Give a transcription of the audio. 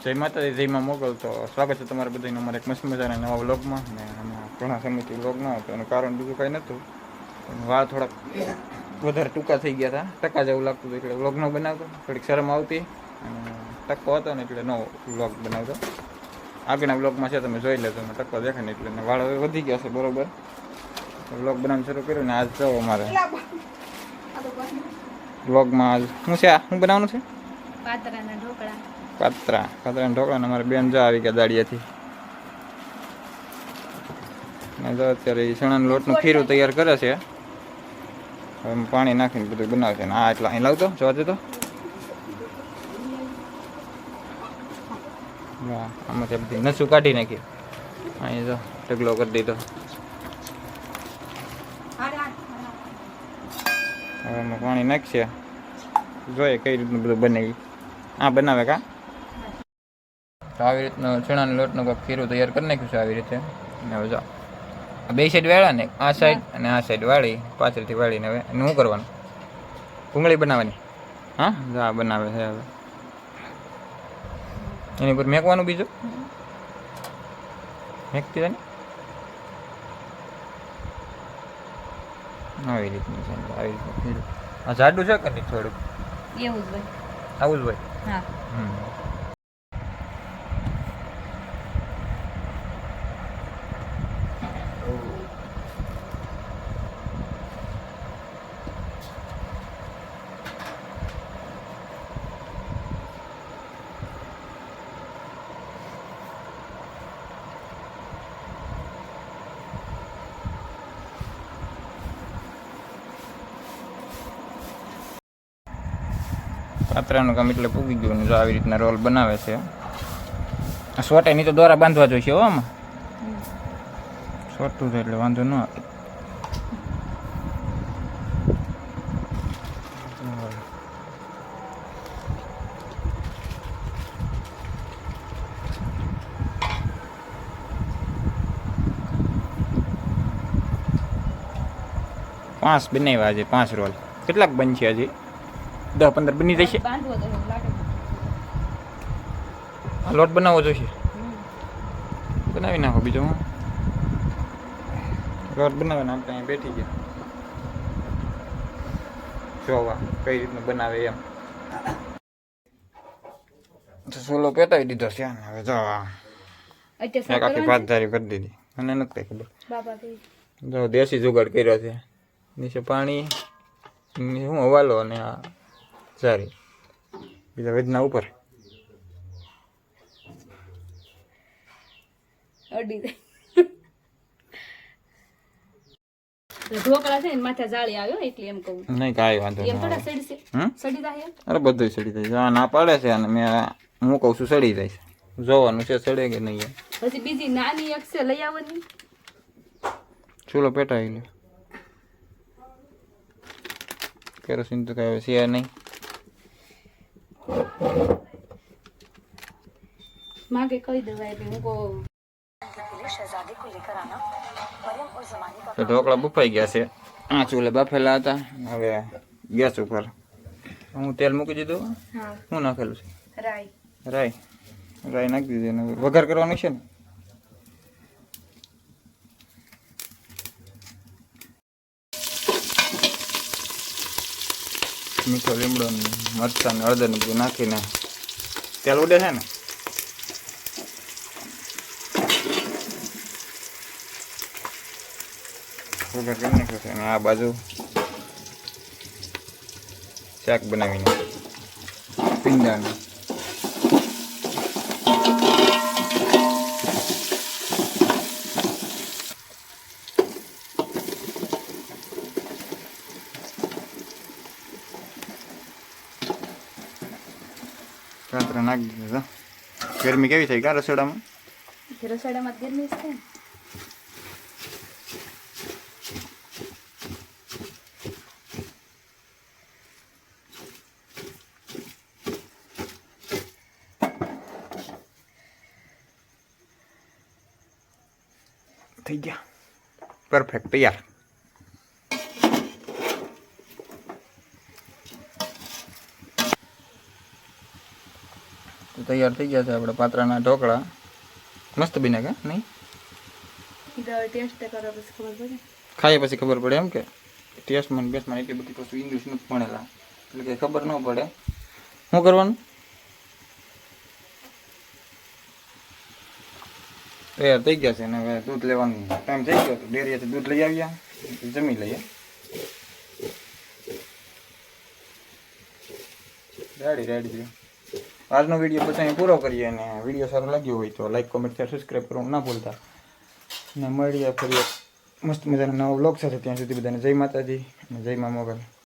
જય માતાજી જયમાં મોગલ તો સ્વાગત છે તમારા બધાનું અમારા એક મસ્ત મજાના નવા વ્લોગમાં ને હમણાં ઘણા સમયથી વ્લોગ ન હતો એનું કારણ બીજું કાંઈ નહોતું પણ વાળ થોડાક વધારે ટૂંકા થઈ ગયા હતા ટકા જેવું લાગતું હતું એટલે વ્લોગ ન બનાવતો થોડીક શરમ આવતી અને ટકો હતો ને એટલે નો વ્લોગ બનાવતો આગળના વ્લોગમાં છે તમે જોઈ લેજો ટક્કો દેખાય ને એટલે વાળ હવે વધી ગયા છે બરોબર વ્લોગ બનાવવાનું શરૂ કર્યું ને આજ જવો અમારે વ્લોગમાં આજ શું છે આ શું બનાવવાનું છે પાતરાના ઢોકળા પાત્રા પાત્રાના ઢોકળા ને અમારે બેન જો આવી ગયા દાડિયાથી. ને જો અત્યારે એ ચણાના લોટનું ખીરું તૈયાર કરે છે. હવે પાણી નાખીને બધું બનાવશે. ને આ એટલા અહીં લાવતો જોવા વાહ આમાંથી બધી નસું કાઢી નાખી. અહીં જો ઢગલો કરી દીધો. હવે પાણી નાખશે. જોઈએ કઈ રીતનું બધું બનાવી આ બનાવે કા? તો આવી રીતનું ચણાના લોટનું કંઈક ખીરું તૈયાર કરી નાખ્યું છે આવી રીતે. અને હવે જો બે સાઈડ વાળા ને આ સાઈડ અને આ સાઈડ વાળી પાછળથી વાળીને હવે એનું શું કરવાનું? ભૂંગળી બનાવવાની. હા? જો આ બનાવે છે હવે. એની ઉપર મેકવાનું બીજું? મેકતી જાય ને? આવી રીતનું છે આવી રીતનું આ જાડું છે કે નહીં થોડુંક? એવું જ હોય. આવું જ હોય? હા. હમ. પાત્રાનું કામ એટલે પૂગી ગયું ને જો આવી રીતના રોલ બનાવે છે. સોટે નહીં તો દોરા બાંધવા જોઈશે હો આમાં. સોટું છે એટલે વાંધો ન આવે. પાંચ બનાવ્યા આજે પાંચ રોલ. કેટલાક બનશે હજી? દસ પંદર બની જશે. લોટ બનાવવો જોઈશે. બનાવી નાખો બીજો હું. લોટ બનાવે ને આપણે બેઠી ગયા. જોવા કઈ રીતનું બનાવે એમ. સોલો પેટાવી દીધો છે હવે જો એક આખી ભાત ધારી કરી દીધી. મને નથી કઈ ખબર. જો દેશી જુગાડ કર્યો છે. નીચે પાણી હું હવાલો અને આ સારી. બીજા વેદના ઉપર? ઢોકળા છે ને માથે જાળી આવ્યો એટલે એમ કહું. નહીં કાંઈ વાંધો એમ થોડા સડશે સડી જાય અરે બધું સડી જાય. આ ના પાડે છે અને મેં હું કહું છું સડી જાય છે. જોવાનું છે સડે કે નહીં પછી બીજી નાની એક છે લઈ આવવાની. ચૂલો પેટાવી લે કેરોસીન તો કાંઈ છે નહીં. માગે के દેવાય दवाई भी उनको તો ઢોકળા બફાઈ ગયા છે. આ ચૂલે બફેલા હતા. હવે ગેસ ઉપર. હું તેલ મૂકી દીધું. હા. શું નાખેલું છે? રાઈ. રાઈ. રાઈ નાખી દીધી. વઘાર કરવાનું છે ને? મીઠો લીમડો મરચાં ને હળદર બધું નાખીને તેલ ઉડે છે ને? વઘાર કરી નાખ્યો આ બાજુ શાક બનાવીને. પીંડાનું કાતરા નાખી દીધા ગરમી કેવી થઈ કા રસોડામાં રસોડામાં ગરમી છે થઈ ગયા. પરફેક્ટ તૈયાર. તો તૈયાર થઈ ગયા છે આપણે પાત્રાના ઢોકળા. મસ્ત બન્યા કે? નહીં? ખાઈએ પછી ખબર પડે એમ કે? ટેસ્ટમાં બેસ્ટમાં એટલી બધી વસ્તુ ઇંગ્લિશ નથી ભણેલા. એટલે કે ખબર ન પડે. શું કરવાનું? તૈયાર થઈ ગયા છે ને હવે દૂધ લેવાનું. ટાઈમ થઈ ગયો ડેરીએથી દૂધ લઈ આવ્યા જમી લઈએ. રેડી રેડી આજનો વીડિયો બધાને પૂરો કરીએ અને વીડિયો સારો લાગ્યો હોય તો લાઈક કોમેન્ટ શેર સબસ્ક્રાઈબ કરવાનું ના ભૂલતા. ને મળીએ ફરી મસ્ત મજાના નવા બ્લોગ સાથે. ત્યાં સુધી બધાને જય માતાજી અને જય મા મોગલ.